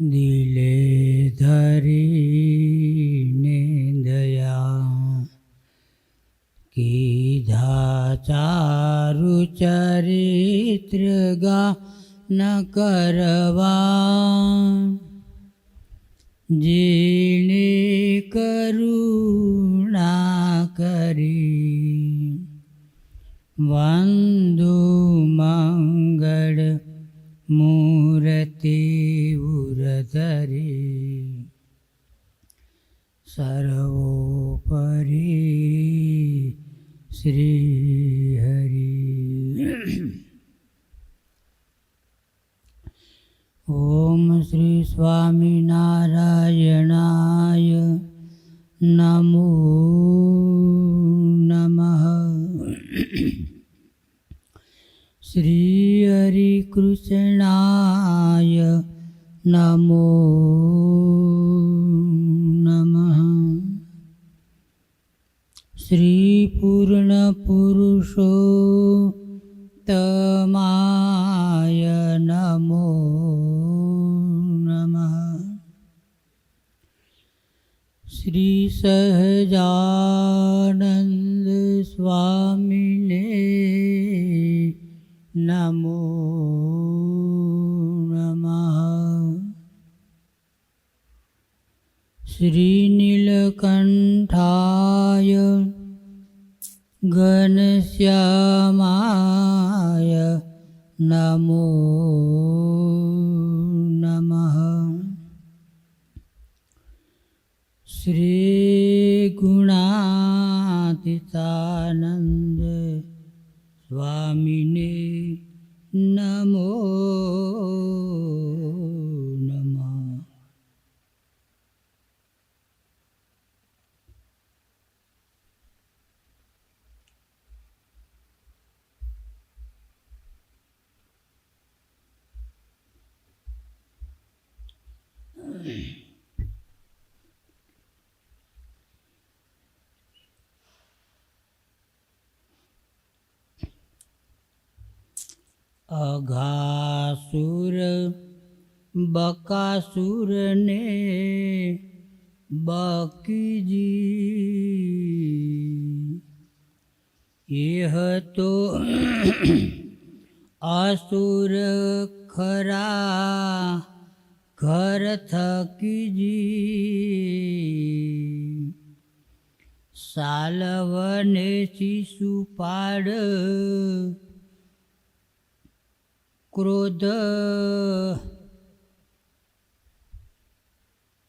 દિલે ધરીને દયા. કીધા ચારુ ચરિત્ર ગા ન કરવા. જેણે કરુણા કરી વંદુ શ્રી સહજાનંદ. અઘાસુર બકાસુરને બકીજી એ તો અસુર ખરા ઘર થકીજી સાલવને શિશુપાડ ક્રોધ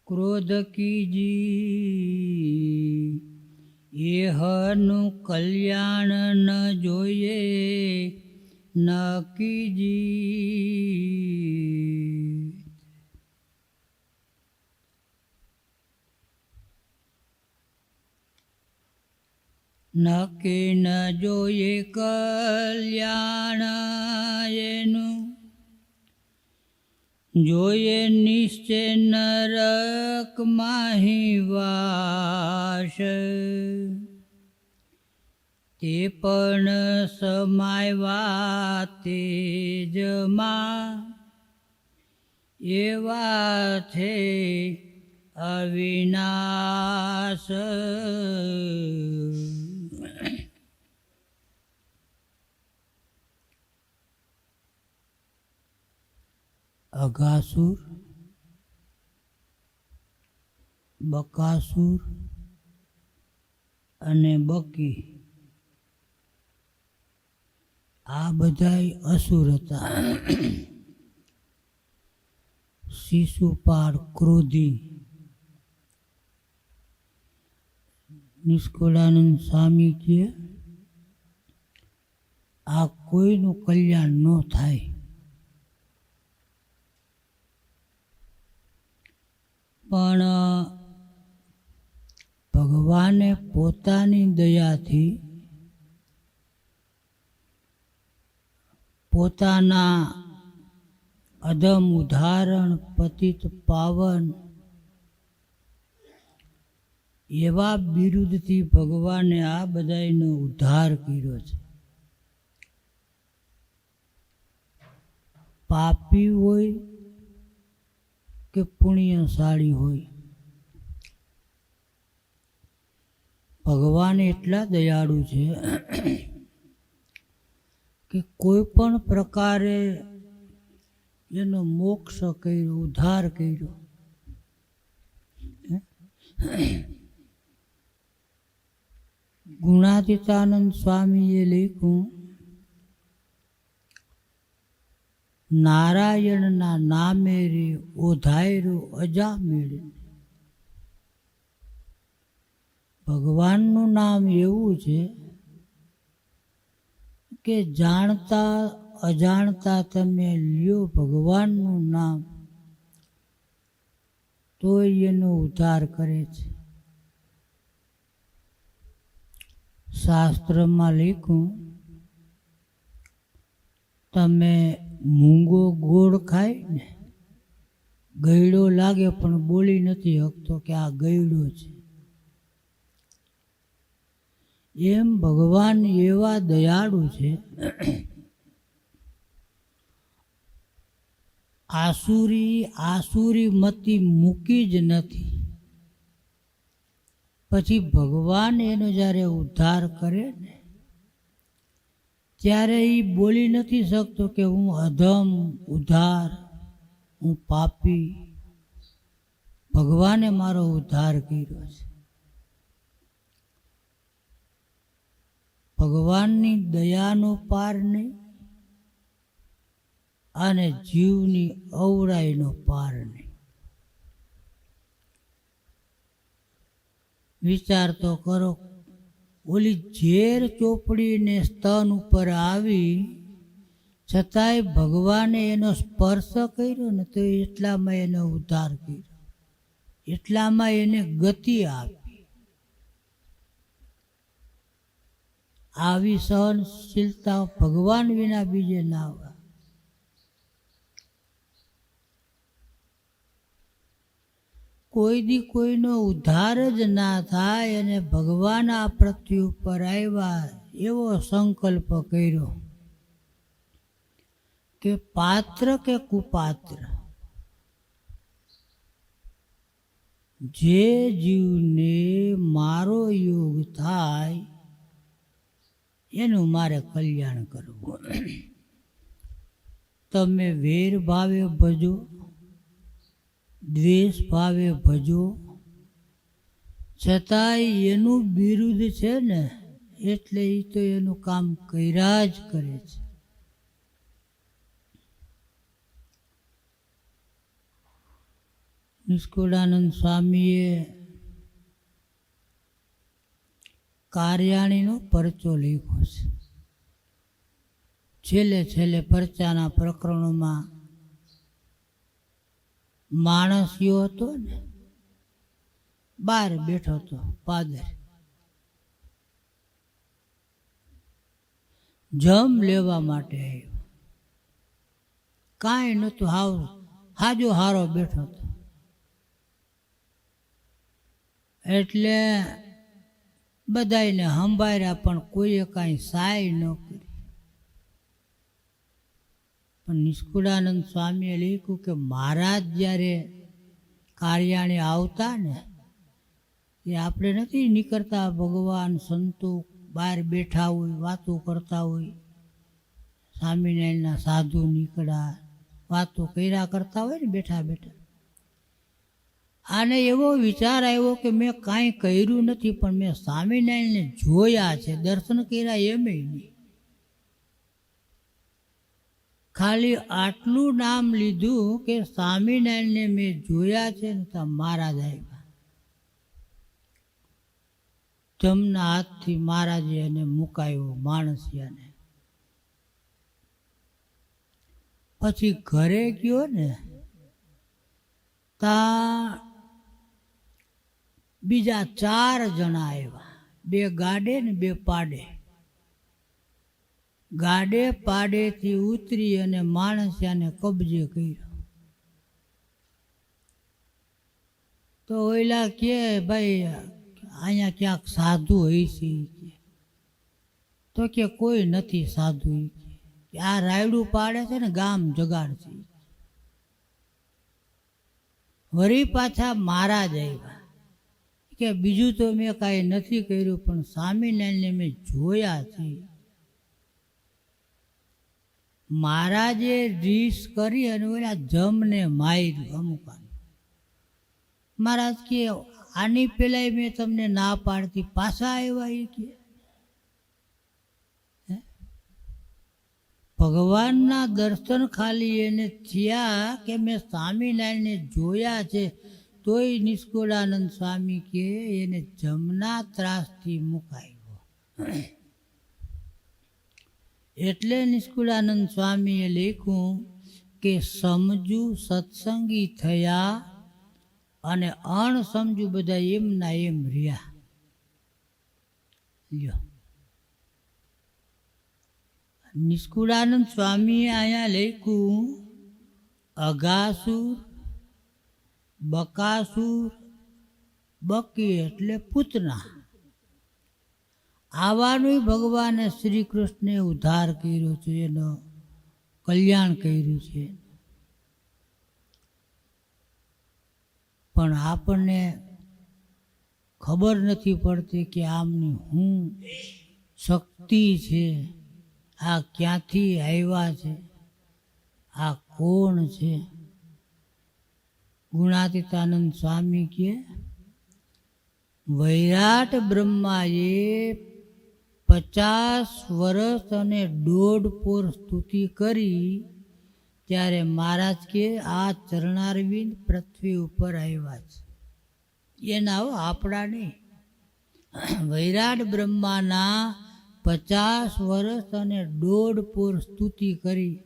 ક્રોધ કીજી એહનું કલ્યાણ ન જોઈએ ન કીજી નકે ન જોઈએ કલ્યાણનું જોઈએ નિશ્ચય નરક વાસ. તે પણ સમાયવા તેજમાં એવા છે અવિનાશ. અઘાસુર બકાસુર અને બકી. આ બધાય અસુર હતા. શિશુપાળ ક્રોધી. નિષ્કુળાનંદ સ્વામી કે આ કોઈનું કલ્યાણ ન થાય. પણ ભગવાને પોતાની દયાથી પોતાના અધમ ઉદાહરણ, પતિત પાવન એવા બિરુદથી ભગવાને આ બધાયનો ઉદ્ધાર કર્યો છે. પાપી હોય કે પુણ્યશાળી હોય. ભગવાન એટલા દયાળુ છે કે કોઈ પણ પ્રકારે એનો મોક્ષ કર્યો, ઉદ્ધાર કર્યો ગુણાતીતાનંદ સ્વામીએ લખ્યું નારાયણના નામે રે ઓધાયરો અજા મેળે ભગવાનનું નામ એવું છે કે જાણતા અજાણતા તમે લ્યો ભગવાનનું નામ, તોય એનો ઉદ્ધાર કરે છે. શાસ્ત્રમાં લીખું તમે મૂંગો ગોળ ખાય ને ગયડો લાગે પણ બોલી નથી શકતો કે આ ગયડો છે. એમ ભગવાન એવા દયાળુ છે, આસુરી આસુરી મતી મૂકી જ નથી. પછી ભગવાન એનો જ્યારે ઉદ્ધાર કરે ને ત્યારે એ બોલી નથી શકતો કે હું અધમ, ઉધાર, હું પાપી. ભગવાને મારો ઉદ્ધાર કર્યો છે. ભગવાનની દયાનો પાર નહીં અને જીવની અવળાઈનો પાર નહીં. વિચાર તો કરો ઓલી ઝેર ચોપડીને સ્તન ઉપર આવી, છતાંય ભગવાને એનો સ્પર્શ કર્યો ને તો એટલામાં એનો ઉદ્ધાર કર્યો. એટલામાં એને ગતિ આપી. આવી સહનશીલતા ભગવાન વિના બીજે ના આવે કોઈ દી કોઈનો ઉદ્ધાર જ ના થાય અને ભગવાન આ પૃથ્વી ઉપર આવ્યા એવો સંકલ્પ કર્યો કે પાત્ર કે કુપાત્ર. જે જીવને મારો યોગ થાય, એનું મારે કલ્યાણ કરવું. તમે વેર ભાવે ભજો. દ્વેષ ભાવે ભજો. છતાંય એનું બિરુદ છે ને, એટલે એ તો એનું કામ કર્યા જ કરે છે. નિષ્કુળાનંદ સ્વામીએ કાર્યાણીનો પરચો લખ્યો છે. છેલ્લે છેલ્લે પરચાના પ્રકરણોમાં માણસ યો હતો ને, બહાર બેઠો હતો, પાદર. જમ લેવા માટે આવ્યો. કાંઈ નહોતું, હાવ, હાજો હારો બેઠો હતો. એટલે બધાને સંભાળ્યા, પણ કોઈએ કાંઈ સાય ન કરી. પણ નિષ્કુળાનંદ સ્વામીએ લખ્યું કે મહારાજ જ્યારે કાર્યાણી આવતા ને, એ આપણે નથી નીકળતા ભગવાન સંતો બહાર બેઠા હોય, વાતો કરતા હોય. સ્વામિનારાયણના સાધુ નીકળ્યા, વાતો કર્યા કરતા હોય ને બેઠા બેઠા. આને એવો વિચાર આવ્યો કે મેં કાંઈ કર્યું નથી, પણ મેં સ્વામિનારાયણને જોયા છે, દર્શન કર્યા એમય નહીં. ખાલી આટલું નામ લીધું કે સ્વામિનારાયણને મેં જોયા છે ને તો મહારાજ આવ્યા. જમના હાથથી મહારાજે એને મુકાયો માણસિયાને. પછી ઘરે ગયો ને, તા બીજા ચાર જણા આવ્યા. બે ગાડે ને બે પાડે. ગાડે પાડેથી ઉતરી અને માણસિયાને કબજે કર્યો. તો ઓઈલા કે, ભાઈ, અહીંયા ક્યાંક સાધુ હોય છે તો કે, કોઈ નથી સાધુ આ રાયડું પાડે છે ને, ગામ જગાડ છે ઈ કે. વળી પાછા મહારાજ આવ્યા કે બીજું તો મેં કાંઈ નથી કર્યું, પણ સ્વામિનારાયણને મેં જોયા છે. મહારાજે રીસ કરી અને ઓલા જમને માર્યું અમુક મહારાજ કે, આની પેલા મેં તમને ના પાડતી, પાછા આવ્યા એ કે? ભગવાનના દર્શન ખાલી એને થયા કે મેં સ્વામિનારાયણને જોયા છે, તોય નિષ્કુળાનંદ સ્વામી કે એને જમના ત્રાસથી મુકાયો એટલે નિષ્કુળાનંદ સ્વામીએ લખ્યું કે સમજુ સત્સંગી થયા અને અણસમજુ બધા એમના એમ રહ્યા. લ્યો. નિષ્કુળાનંદ સ્વામીએ અહીંયા લખ્યું, અગાસુર, બકાસુર, બકી એટલે પૂતના. આવાનું ભગવાને શ્રી કૃષ્ણે ઉદ્ધાર કર્યો છે, એનો કલ્યાણ કર્યું છે. પણ આપણને ખબર નથી પડતી કે આમની હું શક્તિ છે, આ ક્યાંથી આવ્યા છે, આ કોણ છે? ગુણાતીતાનંદ સ્વામી કે, વૈરાટ બ્રહ્માએ પચાસ વર્ષ અને દોઢ પોર સ્તુતિ કરી ત્યારે મહારાજ કે, આ ચરણારવિંદ પૃથ્વી ઉપર આવ્યા છે. એ નાવ આપણા નહીં. વૈરાટ બ્રહ્માના પચાસ વર્ષ અને દોઢ પોર સ્તુતિ કરી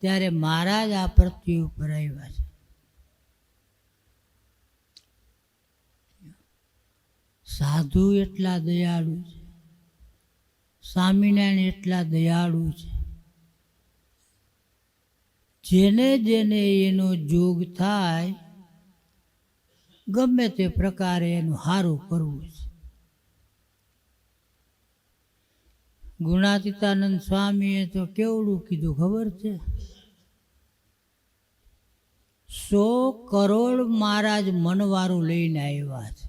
ત્યારે મહારાજ આ પૃથ્વી ઉપર આવ્યા છે. સાધુ એટલા દયાળુ છે. સ્વામિનારાયણ એટલા દયાળુ છે. જેને જેને એનો જોગ થાય, ગમે તે પ્રકારે એનું સારું કરવું છે. ગુણાતીતાનંદ સ્વામીએ તો કેવડું કીધું ખબર છે? સો કરોડ મહારાજ મનવારું લઈને આવ્યા છે.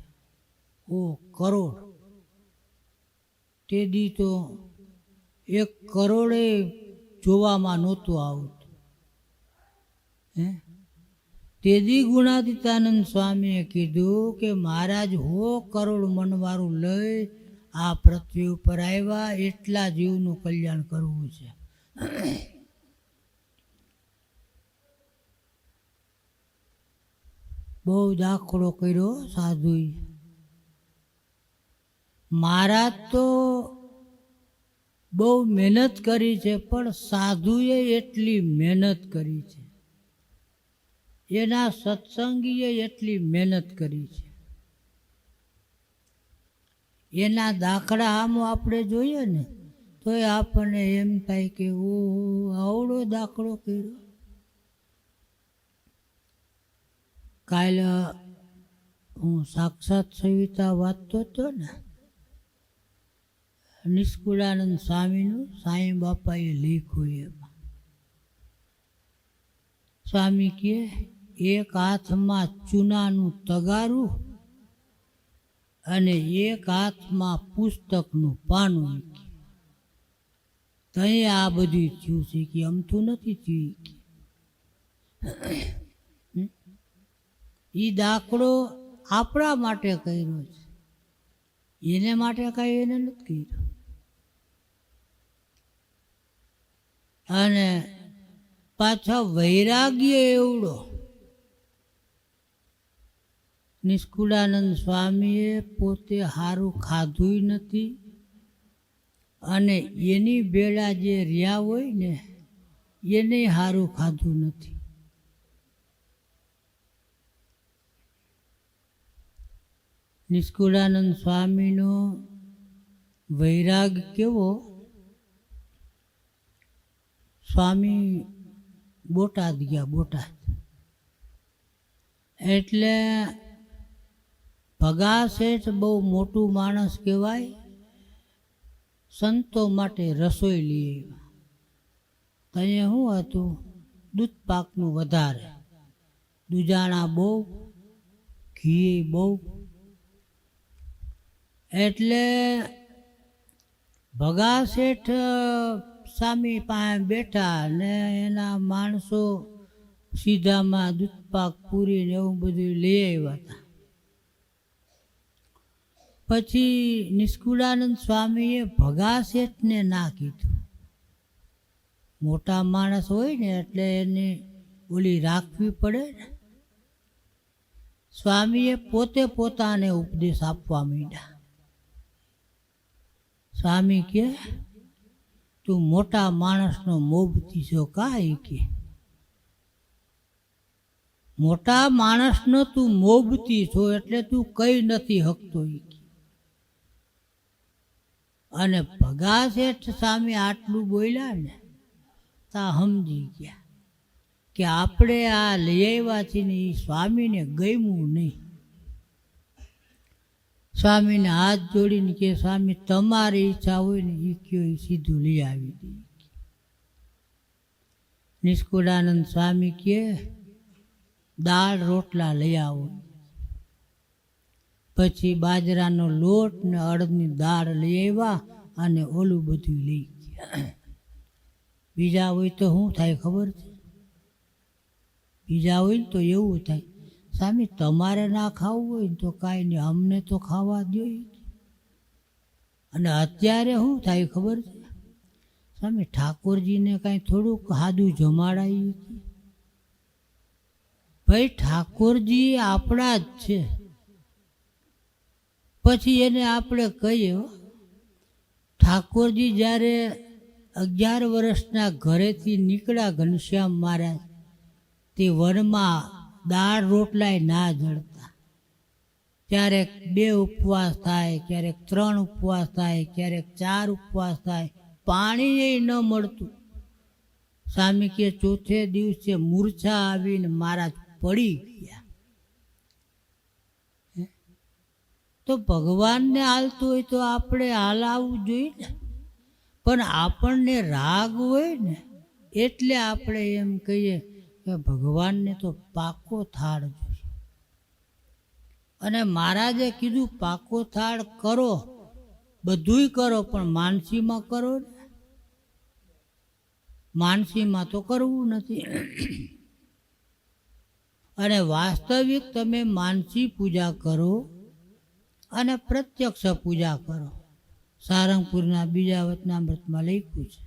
ઓ કરોડ. તે દી તો એક કરોડે જોવામાં નહોતું આવતું. હે? તેદી ગુણાદિતાનંદ સ્વામીએ કીધું કે મહારાજ, હો કરોડ મનવારું લઈ આ પૃથ્વી ઉપર આવ્યા, એટલા જીવનું કલ્યાણ કરવું છે. બહુ દાખલો કર્યો સાધુએ. મહારાજ તો બહુ મહેનત કરી છે, પણ સાધુએ એટલી મહેનત કરી છે. એના સત્સંગીએ એટલી મહેનત કરી છે. એના દાખલા આમ આપણે જોઈએ ને તો એ આપણને એમ થાય કે ઓ આવડો દાખલો કર્યો. કાલે હું સાક્ષાત સવિતા વાંચતો હતો ને નિષ્કુળાનંદ સ્વામીનું સાંઈ બાપાએ લખ્યું એમાં. સ્વામી કહે એક હાથમાં ચૂનાનું તગારું અને એક હાથમાં પુસ્તકનું પાનું તઈ આ બધું થયું છે કે અમથું નથી થયું એ દાખલો આપણા માટે કર્યો છે. એને માટે કાંઈ એને નથી કર્યો. અને પાછા વૈરાગ્ય એવડો. નિષ્કુળાનંદ સ્વામીએ પોતે સારું ખાધું નથી અને એની બેડા જે રહ્યા હોય ને, એને સારું ખાધું નથી. નિષ્કુળાનંદ સ્વામીનો વૈરાગ કેવો? સ્વામી બોટાદ ગયા, બોટાદ. એટલે ભગા શેઠ બહુ મોટું માણસ કહેવાય, સંતો માટે રસોઈ લઈ આવ્યા. ત્યાં શું હતું? દૂધ પાકનું વધારે. દુજાણા બહુ, ઘી બહુ. એટલે ભગા શેઠ સામી પાસે બેઠા ને એના માણસો સીધામાં દૂધપાક પૂરી ને એવું બધું લઈ આવ્યા હતા. પછી નિષ્કુળાનંદ સ્વામીએ ભગા શેઠને ના કીધું. મોટા માણસ હોય ને એટલે એને ઓલી રાખવી પડે ને. સ્વામીએ પોતે પોતાને ઉપદેશ આપવા માંડ્યા. સ્વામી કે તું મોટા માણસનો મોભતી છો કાંઈ કે? મોટા માણસનો તું મોભતી છો એટલે તું કઈ નથી હકતો અને ભગા શેઠ સામે આટલું બોલ્યા ને, તા સમજી ગયા કે આપણે આ લઈ આવ્યા છીએ ને એ સ્વામીને ગમ્યું નહીં. સ્વામીને હાથ જોડીને કે, સ્વામી, તમારી ઈચ્છા હોય ને એ કયો એ સીધું લઈ આવી દે. નિષ્કુળાનંદ સ્વામી કે, દાળ રોટલા લઈ આવો. પછી બાજરાનો લોટ ને અડદની દાળ લઈ આવ્યા અને ઓલું બધું લઈ ગયા. બીજા હોય તો શું થાય ખબર છે? બીજા હોય ને તો એવું થાય. સ્વામી તમારે ના ખાવું હોય ને તો કાંઈ નહીં, અમને તો ખાવા દો અને અત્યારે શું થાય ખબર છે? સ્વામી ઠાકોરજીને કાંઈ થોડુંક હાદું જમાડાયું ભાઈ, ઠાકોરજી આપણા જ છે. પછી એને આપણે કહીએ ઠાકોરજી જ્યારે અગિયાર વર્ષના ઘરેથી નીકળ્યા ઘનશ્યામ મહારાજ, તે વનમાં દાળ રોટલાય ના જળતા ક્યારેક બે ઉપવાસ થાય, ક્યારેક ત્રણ ઉપવાસ થાય, ક્યારેક ચાર ઉપવાસ થાય. પાણી ન મળતું. સ્વામી કે ચોથે દિવસે મૂર્છા આવીને મહારાજ પડી ગયા. તો ભગવાનને હાલતું હોય તો આપણે હાલાવવું જોઈએ ને? પણ આપણને રાગ હોય ને, એટલે આપણે એમ કહીએ કે ભગવાનને તો પાકો થાળ જોઈએ અને મહારાજે કીધું, પાકો થાળ કરો, બધુંય કરો, પણ માનસીમાં કરો ને. માનસીમાં તો કરવું નથી. અને વાસ્તવિક તમે માનસી પૂજા કરો અને પ્રત્યક્ષ પૂજા કરો. સારંગપુરના બીજા વચનામૃતમાં લખ્યું છે.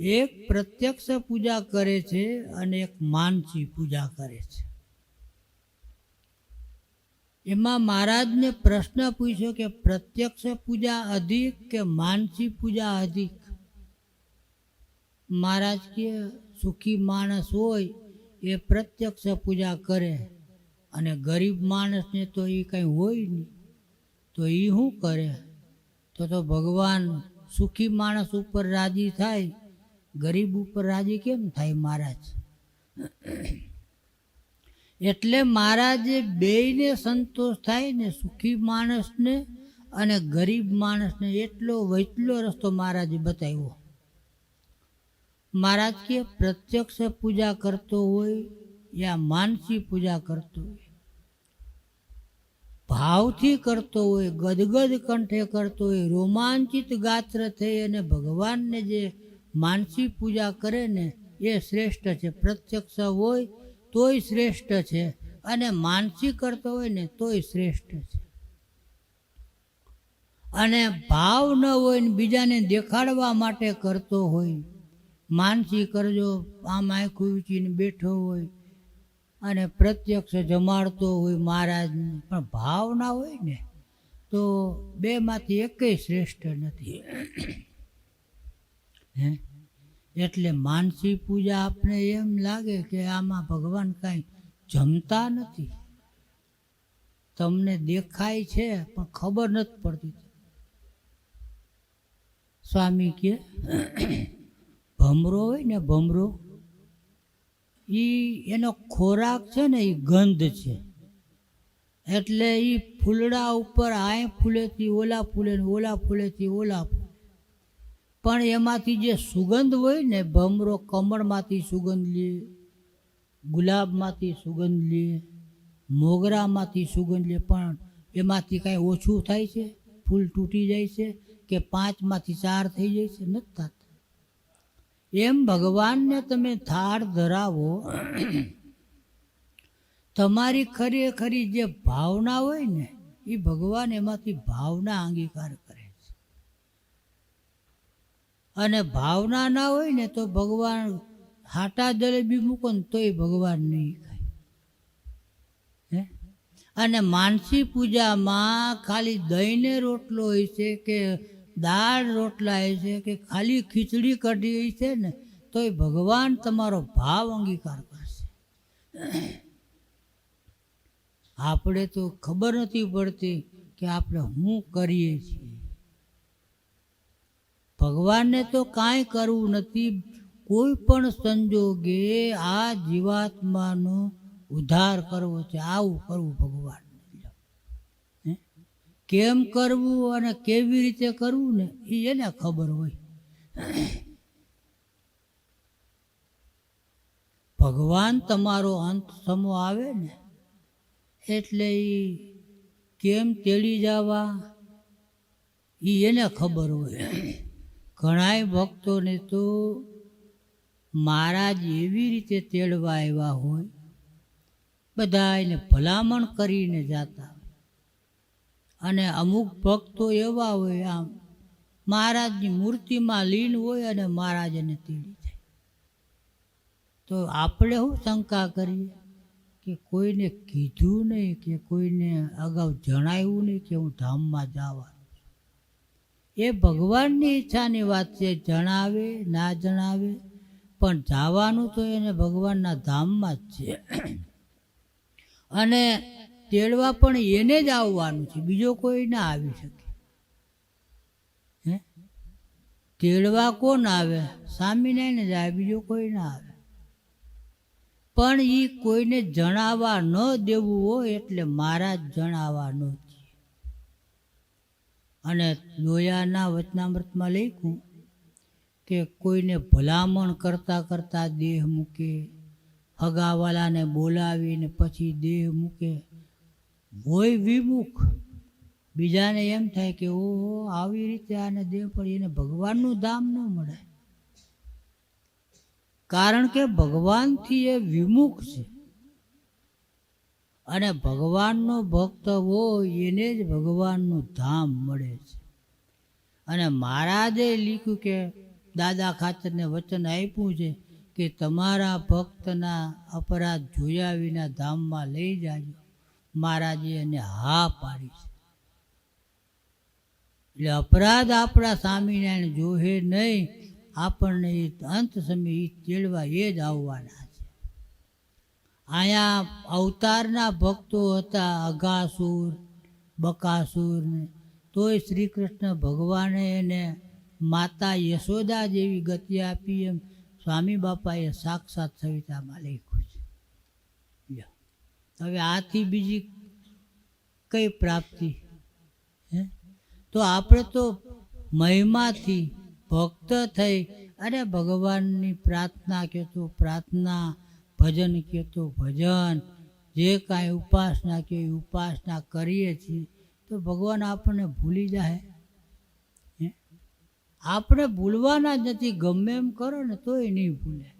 એક પ્રત્યક્ષ પૂજા કરે છે અને એક માનસી પૂજા કરે છે. એમાં મહારાજને પ્રશ્ન પૂછ્યો કે પ્રત્યક્ષ પૂજા અધિક કે માનસી પૂજા અધિક? મહારાજ કે સુખી માણસ હોય એ પ્રત્યક્ષ પૂજા કરે અને ગરીબ માણસને તો એ કંઈ હોય નહીં તો એ શું કરે? તો તો ભગવાન સુખી માણસ ઉપર રાજી થાય, ગરીબ ઉપર રાજી કેમ થાય મહારાજ? એટલે મહારાજે બેયને સંતોષ થાય ને સુખી માણસને અને ગરીબ માણસને એટલો વચલો રસ્તો મહારાજે બતાવ્યો. મહારાજ કે પ્રત્યક્ષ પૂજા કરતો હોય યા માનસી પૂજા કરતો હોય? ભાવથી કરતો હોય, ગદગદ કંઠે કરતો હોય, રોમાંચિત ગાત્ર થઈ અને ભગવાનને જે માનસી પૂજા કરે ને, એ શ્રેષ્ઠ છે. પ્રત્યક્ષ હોય તોય શ્રેષ્ઠ છે અને માનસી કરતો હોય ને તોય શ્રેષ્ઠ છે. અને ભાવ ન હોય ને બીજાને દેખાડવા માટે કરતો હોય, માનસી કરજો, આમ આંખું ઊંચીને બેઠો હોય અને પ્રત્યક્ષ જમાડતો હોય મહારાજને, પણ ભાવના હોય ને, તો બેમાંથી એકેય શ્રેષ્ઠ નથી. હે? એટલે માનસી પૂજા આપણે એમ લાગે કે આમાં ભગવાન કાંઈ જમતા નથી. તમને દેખાય છે, પણ ખબર નથી પડતી. સ્વામી કે, ભમરો હોય ને ભમરો એ એનો ખોરાક છે ને એ ગંધ છે. એટલે એ ફૂલડા ઉપર આય ફૂલેથી ઓલા ફૂલે ઓલા ફૂલેથી ઓલા પણ એમાંથી જે સુગંધ હોય ને ભમરો કમળમાંથી સુગંધ લે, ગુલાબમાંથી સુગંધ લે, મોગરામાંથી સુગંધ લે, પણ એમાંથી કાંઈ ઓછું થાય છે? ફૂલ તૂટી જાય છે કે પાંચમાંથી ચાર થઈ જાય છે? નથી થતા. એમ ભગવાનને તમે થાળ ધરાવો, તમારી ખરેખરી જે ભાવના હોય ને, એ ભગવાન એમાંથી ભાવના અંગીકાર કરે છે. અને ભાવના ના હોય ને તો ભગવાન હાટા જલેબી મૂકો ને તોય ભગવાન નહીં ખાય. અને માનસી પૂજામાં ખાલી દહીંને રોટલો હોય છે કે દાળ રોટલા એ છે કે ખાલી ખીચડી કઢી છે ને તો એ ભગવાન તમારો ભાવ અંગીકાર કરશે. આપણે તો ખબર નથી પડતી કે આપણે શું કરીએ છીએ. ભગવાનને તો કાંઈ કરવું નથી, કોઈ પણ સંજોગે આ જીવાત્માનો ઉદ્ધાર કરવો છે, આવું કરવું ભગવાન. કેમ કરવું અને કેવી રીતે કરવું ને એ એને ખબર હોય. ભગવાન તમારો અંત સમો આવે ને, એટલે એ કેમ તેડી જવા એ એને ખબર હોય. ઘણાય ભક્તોને તો મહારાજ એવી રીતે તેડવા આવ્યા હોય બધા એને ભલામણ કરીને જાતા અને અમુક ભક્તો એવા હોય આમ, મહારાજની મૂર્તિમાં લીન હોય અને મહારાજ એને તેડી જાય. તો આપણે શું શંકા કરીએ કે કોઈને કીધું નહીં કે કોઈને અગાઉ જણાવ્યું નહીં કે હું ધામમાં જવા એ ભગવાનની ઈચ્છાની વાત છે, જણાવે, ના જણાવે, પણ જવાનું તો એને ભગવાનના ધામમાં જ છે. અને તેડવા પણ એને જ આવવાનું છે. બીજો કોઈ ના આવી શકે. હે? તેડવા કોણ આવે? સ્વામિનારાયણ જ આવે, બીજો કોઈ ના આવે. પણ એ કોઈને જણાવવા ન દેવું હોય એટલે મારા જ જણાવવા છે. અને લોયાના વચનામૃતમાં લખ્યું કે કોઈને ભલામણ કરતાં કરતાં દેહ મૂકે, હગાવાલાને બોલાવીને પછી દેહ મૂકે હોય વિમુખ. બીજાને એમ થાય કે, ઓહો, આવી રીતે આને દેહ પડી, એને ભગવાનનું ધામ ન મળે. કારણ કે ભગવાનથી એ વિમુખ છે. અને ભગવાનનો ભક્ત હોય, એને જ ભગવાનનું ધામ મળે છે. અને મહારાજે લીખ્યું કે, દાદા ખાતરને વચન આપ્યું છે કે, તમારા ભક્તના અપરાધ જોયા વિના ધામમાં લઈ જાજો. મહારાજે એને હા પાડી છે એટલે અપરાધ આપણા સ્વામિનારાયણ જોહે નહીં, આપણને એ અંત સમય એ તેડવા એ જ આવવાના છે અહીંયા અવતારના ભક્તો હતા અઘાસુર બકાસુર તોય શ્રી કૃષ્ણ ભગવાને એને માતા યશોદા જેવી ગતિ આપી એમ સ્વામી બાપાએ સાક્ષાત સવિતામાં લખ્યું. હવે આથી બીજી કઈ પ્રાપ્તિ? હે? તો આપણે તો મહિમાથી ભક્ત થઈ અને ભગવાનની પ્રાર્થના કહેતો પ્રાર્થના, ભજન કહેતો ભજન, જે કાંઈ ઉપાસના કે ઉપાસના કરીએ છીએ, તો ભગવાન આપણને ભૂલી જાય? આપણે ભૂલવાના જ નથી, ગમે એમ કરો ને તોય નહીં ભૂલે.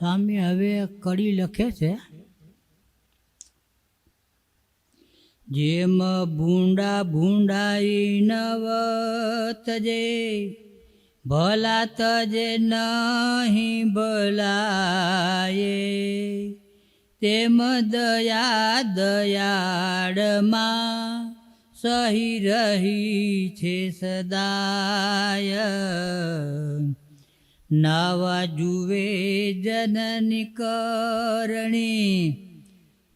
સ્વામી હવે કડી લખે છે, જેમ ભૂંડા ભૂંડાઈ નવ તજે ભલા તજે નહીં ભલાયે, તેમ દયા દયાળમાં સહી રહી છે સદાય. નવા જુવે જનની કરણી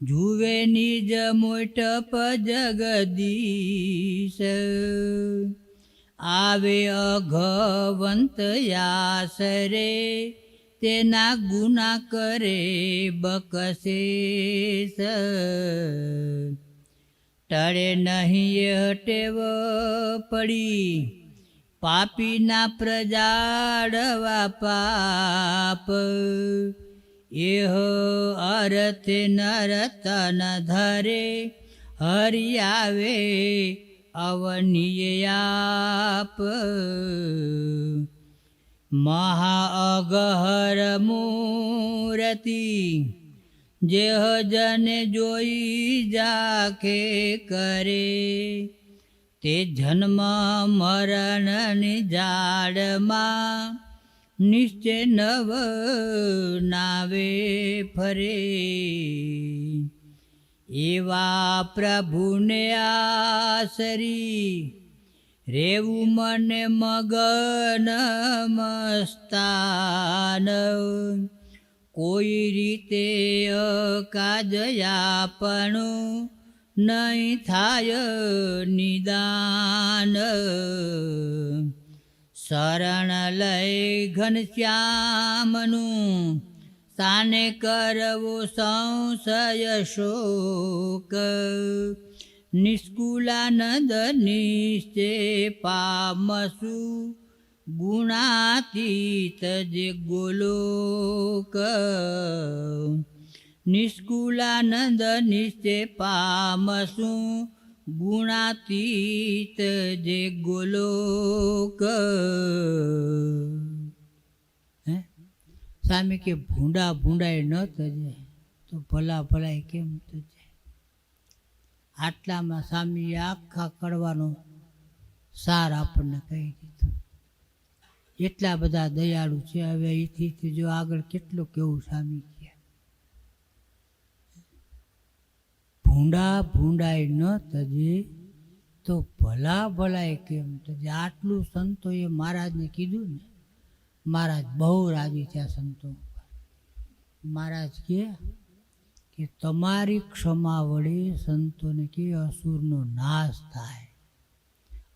જુવે નિજ મોટપ જગદીશ. આવે અઘવંત યાસરે, તેના ગુના કરે બકશેષ. ટળે નહીં ટેવ પડી પાપીના પ્રજાડવા પાપ. એહ, અરથ નરતન ધરે, હરિયાવે આવે અવનીય આપ. મહાઅગહર મૂરતી, જેહ જને જોઈ જાખે કરે. તે જન્મ મરણની જાડમાં નિશ્ચય નવ નાવે ફરે. એવા પ્રભુને આશરી, રેવું મને મગન મસ્તાન. કોઈ રીતે કાજયાપણું નહીં થાય નિદાન. શરણ લઈ ઘનશ્યામનું સાને કરવો સંશય શોક. નિષ્કુલાનંદ નિશ્ચે પામસુ ગુણાતીત જે ગોલોક. નિષ્કુલાનંદ નિશ્ચે પામશું ગુણાતીત જે ગોલોક. હે? સામે કે ભૂંડા ભૂંડાએ ન થજે, તો ભલા ભલાએ કેમ થજે? આટલામાં સામી આખા કરવાનો સાર આપણને કહી દીધો. એટલા બધા દયાળુ છે હવે અહીંથી જો આગળ કેટલું કેવું સ્વામી કહે ભૂંડા ભૂંડાય ન તજે, તો ભલા ભલાય કેમ તજે? આટલું સંતોએ મહારાજને કીધું ને, મહારાજ બહુ રાજી થયા સંતો મહારાજ કે કે તમારી ક્ષમા વડે સંતોને કે અસુરનો નાશ થાય.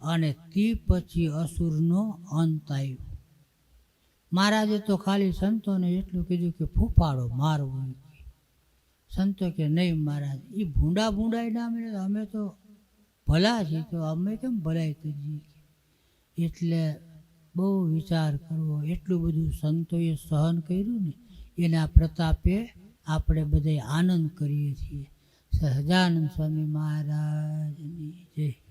અને તે પછી અસુરનો અંત આવ્યો. મહારાજે તો ખાલી સંતોને એટલું કીધું કે ફૂફાડો મારવો. સંતો કે નહીં મહારાજ એ ભૂંડા ભૂંડા ના મળે અમે તો ભલા છીએ. તો અમે કેમ ભલાઈ તજીએ કે એટલે બહુ વિચાર કરવો, એટલું બધું સંતોએ સહન કર્યું ને, એના પ્રતાપે આપણે બધે આનંદ કરીએ છીએ. સહજાનંદ સ્વામી મહારાજની જય.